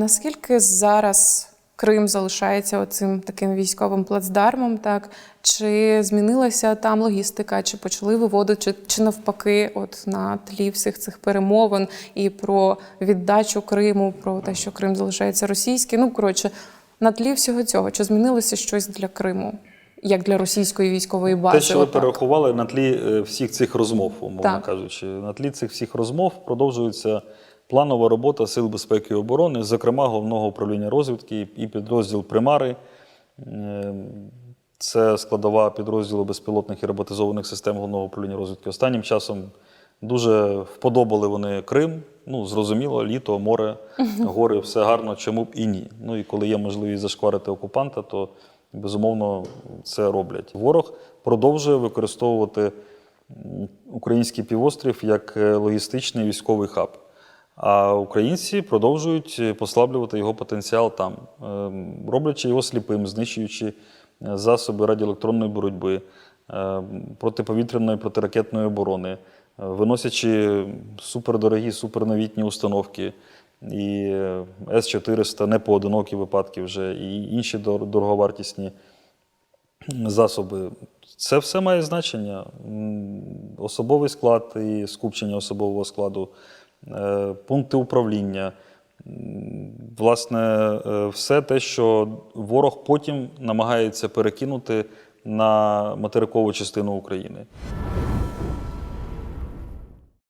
Наскільки зараз Крим залишається оцим таким військовим плацдармом, так чи змінилася там логістика, чи почали виводити, чи, чи навпаки, от на тлі всіх цих перемовин і про віддачу Криму, про те, що Крим залишається російський. Ну коротше, на тлі всього цього, чи змінилося щось для Криму, як для російської військової бази? Те, що ви отак? перерахували на тлі е, всіх цих розмов, умовно Так. кажучи, на тлі цих всіх розмов продовжується планова робота Сил безпеки і оборони, зокрема головного управління розвідки і підрозділ Примари. Е, Це складова підрозділу безпілотних і роботизованих систем головного управління розвідки. Останнім часом дуже вподобали вони Крим. Ну, зрозуміло, літо, море, гори, все гарно, чому б і ні. Ну і коли є можливість зашкварити окупанта, то безумовно це роблять. Ворог продовжує використовувати український півострів як е, логістичний військовий хаб. А українці продовжують е, послаблювати його потенціал там, ем, роблячи його сліпим, знищуючи е, засоби радіоелектронної боротьби, е, протиповітряної протиракетної оборони, е, виносячи супердорогі, суперновітні установки. І е, С-400 не поодинокі випадки вже, і інші дороговартісні засоби. Це все має значення. Особовий склад і скупчення особового складу, пункти управління. Власне, е, все те, що ворог потім намагається перекинути на материкову частину України.